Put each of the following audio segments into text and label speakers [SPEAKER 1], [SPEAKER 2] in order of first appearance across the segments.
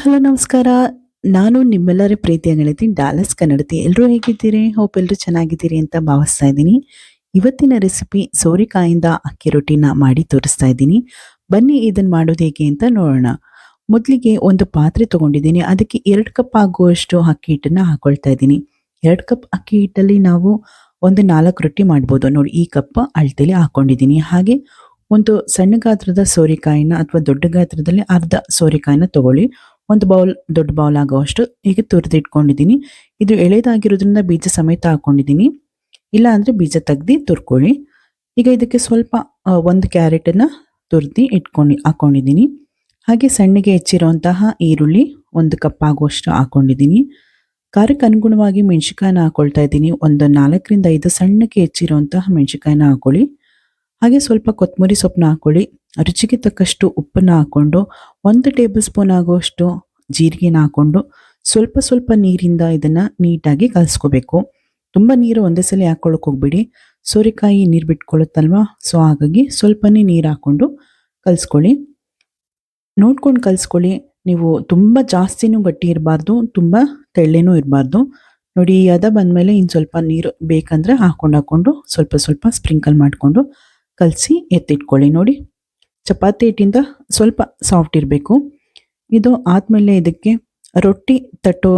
[SPEAKER 1] Hello, ನಮಸ್ಕಾರ. ನಾನು ನಿಮ್ಮೆಲ್ಲರ ಪ್ರೀತಿಯ ಗೆಳತಿ ಡಾಲಸ್ ಕನ್ನಡತಿ. ಎಲ್ಲರೂ ಹೇಗಿದ್ದೀರಿ? ಹೋಪ್ ಎಲ್ಲರೂ ಚೆನ್ನಾಗಿದ್ದೀರಿ ಅಂತ ಭಾವಿಸ್ತಾ ಇದ್ದೀನಿ. ಇವತ್ತಿನ ರೆಸಿಪಿ ಸೋರೆಕಾಯಿಂದ ಅಕ್ಕಿ ರೊಟ್ಟಿನ ಮಾಡಿ ತೋರಿಸ್ತಾ ಇದ್ದೀನಿ. ಬನ್ನಿ ಇದನ್ನ ಮಾಡೋದು ಹೇಗೆ ಅಂತ ನೋಡೋಣ. ಮೊದಲಿಗೆ ಒಂದು ಪಾತ್ರೆ ತಗೊಂಡಿದ್ದೀನಿ. ಅದಕ್ಕೆ ಎರಡು ಕಪ್ ಆಗುವಷ್ಟು ಅಕ್ಕಿ ಹಿಟ್ಟನ್ನ ಹಾಕೊಳ್ತಾ ಇದ್ದೀನಿ. ಎರಡು ಕಪ್ ಅಕ್ಕಿ ಹಿಟ್ಟಲ್ಲಿ ನಾವು ಒಂದು ನಾಲ್ಕು ರೊಟ್ಟಿ ಮಾಡ್ಬೋದು. ನೋಡಿ, ಈ ಕಪ್ ಅಳತೆಲಿ ಹಾಕೊಂಡಿದ್ದೀನಿ. ಹಾಗೆ ಒಂದು ಸಣ್ಣ ಗಾತ್ರದ ಸೋರೆಕಾಯಿನ ಅಥವಾ ದೊಡ್ಡ ಗಾತ್ರದಲ್ಲಿ ಅರ್ಧ ಸೋರೆಕಾಯಿನ ತಗೊಳ್ಳಿ. ಒಂದು ಬೌಲ್, ದೊಡ್ಡ ಬೌಲ್ ಆಗುವಷ್ಟು ಹೀಗೆ ತುರಿದಿಟ್ಕೊಂಡಿದ್ದೀನಿ. ಇದು ಎಳೆದಾಗಿರೋದ್ರಿಂದ ಬೀಜ ಸಮೇತ ಹಾಕೊಂಡಿದ್ದೀನಿ. ಇಲ್ಲ ಅಂದ್ರೆ ಬೀಜ ತೆಗ್ದು ತುರ್ಕೊಳ್ಳಿ. ಈಗ ಇದಕ್ಕೆ ಸ್ವಲ್ಪ ಒಂದು ಕ್ಯಾರೆಟನ್ನು ತುರ್ದು ಇಟ್ಕೊಂಡು ಹಾಕೊಂಡಿದ್ದೀನಿ. ಹಾಗೆ ಸಣ್ಣಗೆ ಹೆಚ್ಚಿರುವಂತಹ ಈರುಳ್ಳಿ ಒಂದು ಕಪ್ ಆಗುವಷ್ಟು ಹಾಕೊಂಡಿದ್ದೀನಿ. ಖಾರಕ್ಕೆ ಅನುಗುಣವಾಗಿ ಮೆಣಸಿಕಾಯನ್ನ ಹಾಕೊಳ್ತಾ ಇದ್ದೀನಿ. ಒಂದು ನಾಲ್ಕರಿಂದ ಐದು ಸಣ್ಣಕ್ಕೆ ಹೆಚ್ಚಿರುವಂತಹ ಮೆಣಸಿಕಾಯನ್ನ ಹಾಕೊಳ್ಳಿ. ಹಾಗೆ ಸ್ವಲ್ಪ ಕೊತ್ತಂಬರಿ ಸೊಪ್ಪನ್ನ ಹಾಕೊಳ್ಳಿ. ರುಚಿಗೆ ತಕ್ಕಷ್ಟು ಉಪ್ಪನ್ನು ಹಾಕ್ಕೊಂಡು ಒಂದು ಟೇಬಲ್ ಸ್ಪೂನ್ ಆಗುವಷ್ಟು ಜೀರಿಗೆನ ಹಾಕ್ಕೊಂಡು ಸ್ವಲ್ಪ ಸ್ವಲ್ಪ ನೀರಿಂದ ಇದನ್ನು ನೀಟಾಗಿ ಕಲಿಸ್ಕೋಬೇಕು. ತುಂಬ ನೀರು ಒಂದೇ ಸಲ ಹಾಕೊಳ್ಳೋಕೆ ಹೋಗ್ಬೇಡಿ. ಸೋರೆಕಾಯಿ ನೀರು ಬಿಟ್ಕೊಳ್ಳುತ್ತಲ್ವಾ ಸೊ ಹಾಗಾಗಿ ಸ್ವಲ್ಪನೇ ನೀರು ಹಾಕ್ಕೊಂಡು ಕಲಿಸ್ಕೊಳ್ಳಿ. ನೋಡ್ಕೊಂಡು ಕಲಿಸ್ಕೊಳ್ಳಿ. ನೀವು ತುಂಬ ಜಾಸ್ತಿನೂ ಗಟ್ಟಿ ಇರಬಾರ್ದು, ತುಂಬ ತೆಳ್ಳೇನೂ ಇರಬಾರ್ದು. ನೋಡಿ ಅದ ಬಂದಮೇಲೆ ಇನ್ನು ಸ್ವಲ್ಪ ನೀರು ಬೇಕಂದರೆ ಹಾಕ್ಕೊಂಡು ಹಾಕ್ಕೊಂಡು ಸ್ವಲ್ಪ ಸ್ವಲ್ಪ ಸ್ಪ್ರಿಂಕಲ್ ಮಾಡಿಕೊಂಡು ಕಲಸಿ ಎತ್ತಿಟ್ಕೊಳ್ಳಿ. ನೋಡಿ ಚಪಾತಿ ಹಿಟ್ಟಿಂದ ಸ್ವಲ್ಪ ಸಾಫ್ಟ್ ಇರಬೇಕು. ಇದು ಆದಮೇಲೆ ಇದಕ್ಕೆ ರೊಟ್ಟಿ ತಟ್ಟೋ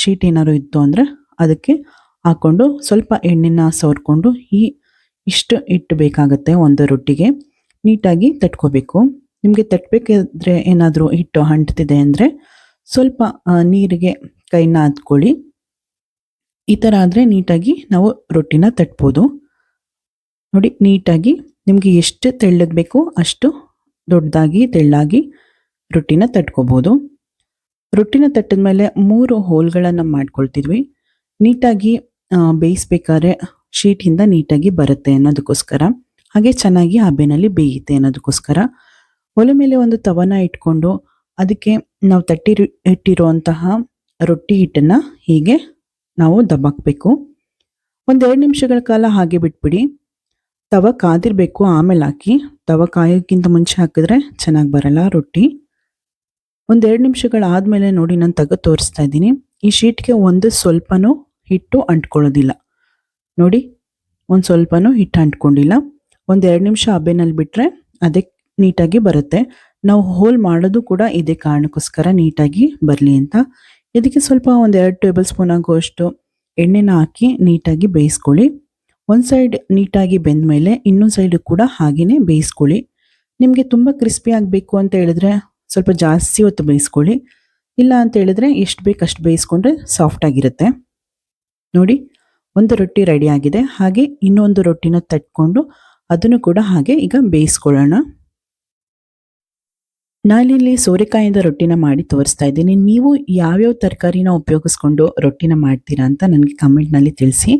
[SPEAKER 1] ಶೀಟ್ ಏನಾದ್ರು ಇತ್ತು ಅಂದರೆ ಅದಕ್ಕೆ ಹಾಕ್ಕೊಂಡು ಸ್ವಲ್ಪ ಎಣ್ಣೆನ ಸವರ್ಕೊಂಡು ಈ ಇಷ್ಟು ಹಿಟ್ಟು ಬೇಕಾಗುತ್ತೆ ಒಂದು ರೊಟ್ಟಿಗೆ. ನೀಟಾಗಿ ತಟ್ಕೋಬೇಕು. ನಿಮಗೆ ತಟ್ಟಬೇಕಾದ್ರೆ ಏನಾದರೂ ಹಿಟ್ಟು ಅಂಟ್ತಿದೆ ಅಂದರೆ ಸ್ವಲ್ಪ ನೀರಿಗೆ ಕೈನ ಹತ್ಕೊಳ್ಳಿ ಈ ಥರ ಆದರೆ ನೀಟಾಗಿ ನಾವು ರೊಟ್ಟಿನ ತಟ್ಬೋದು. ನೋಡಿ, ನೀಟಾಗಿ ನಿಮಗೆ ಎಷ್ಟು ತೆಳ್ಳಗೆ ಬೇಕು ಅಷ್ಟು ದೊಡ್ಡದಾಗಿ, ತೆಳ್ಳಾಗಿ ರೊಟ್ಟಿನ ತಟ್ಕೋಬೋದು. ರೊಟ್ಟಿನ ತಟ್ಟಿದ ಮೇಲೆ ಮೂರು ಹೋಲ್ಗಳನ್ನು ಮಾಡ್ಕೊಳ್ತಿದ್ವಿ. ನೀಟಾಗಿ ಬೇಯಿಸ್ಬೇಕಾದ್ರೆ ಶೀಟಿಂದ ನೀಟಾಗಿ ಬರುತ್ತೆ ಅನ್ನೋದಕ್ಕೋಸ್ಕರ. ಹಾಗೆ ಚೆನ್ನಾಗಿ ಹಬೆನಲ್ಲಿ ಬೇಯುತ್ತೆ ಅನ್ನೋದಕ್ಕೋಸ್ಕರ. ಒಲೆ ಮೇಲೆ ಒಂದು ತವನ ಇಟ್ಕೊಂಡು ಅದಕ್ಕೆ ನಾವು ತಟ್ಟಿ ಇಟ್ಟಿರುವಂತಹ ರೊಟ್ಟಿ ಹಿಟ್ಟನ್ನು ಹೀಗೆ ನಾವು ದಬ್ಬಾಕ್ಬೇಕು ಒಂದೆರಡು ನಿಮಿಷಗಳ ಕಾಲ ಹಾಗೆ ಬಿಟ್ಬಿಡಿ. ತವ ಕಾದಿರಬೇಕು, ಆಮೇಲೆ ಹಾಕಿ. ತವ ಕಾಯೋಕ್ಕಿಂತ ಮುಂಚೆ ಹಾಕಿದ್ರೆ ಚೆನ್ನಾಗಿ ಬರಲ್ಲ ರೊಟ್ಟಿ. ಒಂದೆರಡು ನಿಮಿಷಗಳಾದಮೇಲೆ ನೋಡಿ ನಾನು ತೆಗೆದು ತೋರಿಸ್ತಾ ಇದ್ದೀನಿ. ಈ ಶೀಟ್ಗೆ ಒಂದು ಸ್ವಲ್ಪನೂ ಹಿಟ್ಟು ಅಂಟ್ಕೊಳ್ಳೋದಿಲ್ಲ. ನೋಡಿ, ಒಂದು ಸ್ವಲ್ಪನೂ ಹಿಟ್ಟು ಅಂಟ್ಕೊಂಡಿಲ್ಲ. ಒಂದೆರಡು ನಿಮಿಷ ಹಬ್ಬೆನಲ್ಲಿ ಬಿಟ್ಟರೆ ಅದೇ ನೀಟಾಗಿ ಬರುತ್ತೆ. ನಾವು ಹೋಲ್ ಮಾಡೋದು ಕೂಡ ಇದೇ ಕಾರಣಕ್ಕೋಸ್ಕರ ನೀಟಾಗಿ ಬರಲಿ ಅಂತ. ಇದಕ್ಕೆ ಸ್ವಲ್ಪ ಒಂದೆರಡು ಟೇಬಲ್ ಸ್ಪೂನ್ ಆಗುವಷ್ಟು ಎಣ್ಣೆನ ಹಾಕಿ ನೀಟಾಗಿ ಬೇಯಿಸ್ಕೊಳ್ಳಿ. ಒಂದು ಸೈಡ್ ನೀಟಾಗಿ ಬೆಂದ ಮೇಲೆ ಇನ್ನೊಂದು ಸೈಡ್ ಕೂಡ ಹಾಗೆಯೇ ಬೇಯಿಸ್ಕೊಳ್ಳಿ. ನಿಮಗೆ ತುಂಬ ಕ್ರಿಸ್ಪಿ ಆಗಬೇಕು ಅಂತ ಹೇಳಿದ್ರೆ ಸ್ವಲ್ಪ ಜಾಸ್ತಿ ಹೊತ್ತು ಬೇಯಿಸ್ಕೊಳ್ಳಿ. ಇಲ್ಲ ಅಂತ ಹೇಳಿದ್ರೆ ಎಷ್ಟು ಬೇಕು ಅಷ್ಟು ಬೇಯಿಸ್ಕೊಂಡ್ರೆ ಸಾಫ್ಟ್ ಆಗಿರುತ್ತೆ. ನೋಡಿ, ಒಂದು ರೊಟ್ಟಿ ರೆಡಿ ಆಗಿದೆ. ಹಾಗೆ ಇನ್ನೊಂದು ರೊಟ್ಟಿನ ತಟ್ಕೊಂಡು ಅದನ್ನು ಕೂಡ ಹಾಗೆ ಈಗ ಬೇಯಿಸ್ಕೊಳ್ಳೋಣ. ನಾನಿಲ್ಲಿ ಸೋರೆಕಾಯಿಂದ ರೊಟ್ಟಿನ ಮಾಡಿ ತೋರಿಸ್ತಾ ಇದ್ದೀನಿ. ನೀವು ಯಾವ್ಯಾವ ತರಕಾರಿನ ಉಪಯೋಗಿಸ್ಕೊಂಡು ರೊಟ್ಟಿನ ಮಾಡ್ತೀರಾ ಅಂತ ನನಗೆ ಕಮೆಂಟ್ನಲ್ಲಿ ತಿಳಿಸಿ.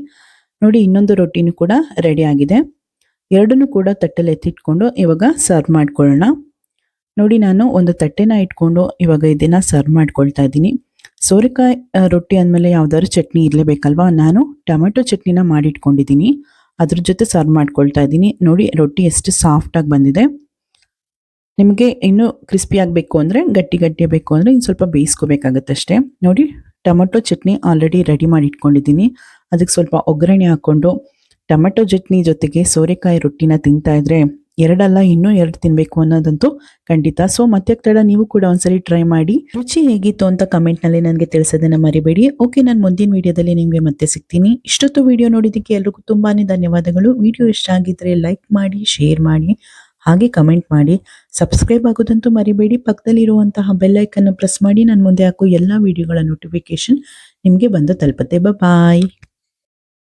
[SPEAKER 1] ನೋಡಿ, ಇನ್ನೊಂದು ರೊಟ್ಟಿನೂ ಕೂಡ ರೆಡಿ ಆಗಿದೆ. ಎರಡನ್ನೂ ಕೂಡ ತಟ್ಟೆಲಿ ಎತ್ತಿಟ್ಕೊಂಡು ಇವಾಗ ಸರ್ವ್ ಮಾಡ್ಕೊಳ್ಳೋಣ. ನೋಡಿ, ನಾನು ಒಂದು ತಟ್ಟೆನ ಇಟ್ಕೊಂಡು ಇವಾಗ ಇದನ್ನ ಸರ್ವ್ ಮಾಡ್ಕೊಳ್ತಾ ಇದ್ದೀನಿ. ಸೋರೆಕಾಯಿ ರೊಟ್ಟಿ ಅಂದಮೇಲೆ ಯಾವ್ದಾದ್ರು ಚಟ್ನಿ ಇರಲೇಬೇಕಲ್ವಾ? ನಾನು ಟೊಮೆಟೊ ಚಟ್ನಿನ ಮಾಡಿಟ್ಕೊಂಡಿದ್ದೀನಿ. ಅದ್ರ ಜೊತೆ ಸರ್ವ್ ಮಾಡ್ಕೊಳ್ತಾ ಇದ್ದೀನಿ. ನೋಡಿ, ರೊಟ್ಟಿ ಎಷ್ಟು ಸಾಫ್ಟಾಗಿ ಬಂದಿದೆ. ನಿಮಗೆ ಇನ್ನೂ ಕ್ರಿಸ್ಪಿ ಆಗಬೇಕು ಅಂದರೆ, ಗಟ್ಟಿ ಗಟ್ಟಿ ಬೇಕು ಅಂದರೆ ಇನ್ನು ಸ್ವಲ್ಪ ಬೇಯಿಸ್ಕೋಬೇಕಾಗತ್ತೆ ಅಷ್ಟೇ ನೋಡಿ, ಟೊಮೆಟೊ ಚಟ್ನಿ ಆಲ್ರೆಡಿ ರೆಡಿ ಮಾಡಿ ಇಟ್ಕೊಂಡಿದ್ದೀನಿ ಅದಕ್ಕೆ ಸ್ವಲ್ಪ ಒಗ್ಗರಣೆ ಹಾಕ್ಕೊಂಡು ಟೊಮೆಟೊ ಚಟ್ನಿ ಜೊತೆಗೆ ಸೋರೆಕಾಯಿ ರೊಟ್ಟಿನ ತಿಂತಾ ಇದ್ರೆ ಎರಡಲ್ಲ, ಇನ್ನೂ ಎರಡು ತಿನ್ಬೇಕು ಅನ್ನೋದಂತೂ ಖಂಡಿತ. ಸೊ ಮತ್ತೆ ತಡ ನೀವು ಕೂಡ ಒಂದ್ಸರಿ ಟ್ರೈ ಮಾಡಿ. ರುಚಿ ಹೇಗಿತ್ತು ಅಂತ ಕಮೆಂಟ್ನಲ್ಲಿ ನನಗೆ ತಿಳಿಸೋದನ್ನ ಮರಿಬೇಡಿ. ಓಕೆ ನಾನು ಮುಂದಿನ ವಿಡಿಯೋದಲ್ಲಿ ನಿಮಗೆ ಮತ್ತೆ ಸಿಗ್ತೀನಿ. ಇಷ್ಟೊತ್ತು ವಿಡಿಯೋ ನೋಡಿದ್ದಕ್ಕೆ ಎಲ್ರಿಗೂ ತುಂಬಾನೇ ಧನ್ಯವಾದಗಳು. ವಿಡಿಯೋ ಇಷ್ಟ ಆಗಿದ್ರೆ ಲೈಕ್ ಮಾಡಿ ಶೇರ್ ಮಾಡಿ, ಹಾಗೆ ಕಮೆಂಟ್ ಮಾಡಿ. ಸಬ್ಸ್ಕ್ರೈಬ್ ಆಗೋದಂತೂ ಮರಿಬೇಡಿ. ಪಕ್ಕದಲ್ಲಿರುವಂತಹ ಬೆಲ್ ಅನ್ನು ಪ್ರೆಸ್ ಮಾಡಿ. ನಾನು ಮುಂದೆ ಹಾಕೋ ಎಲ್ಲ ವಿಡಿಯೋಗಳ ನೋಟಿಫಿಕೇಶನ್ ನಿಮಗೆ ಬಂದು ತಲುಪುತ್ತೆ. ಬಾಯ್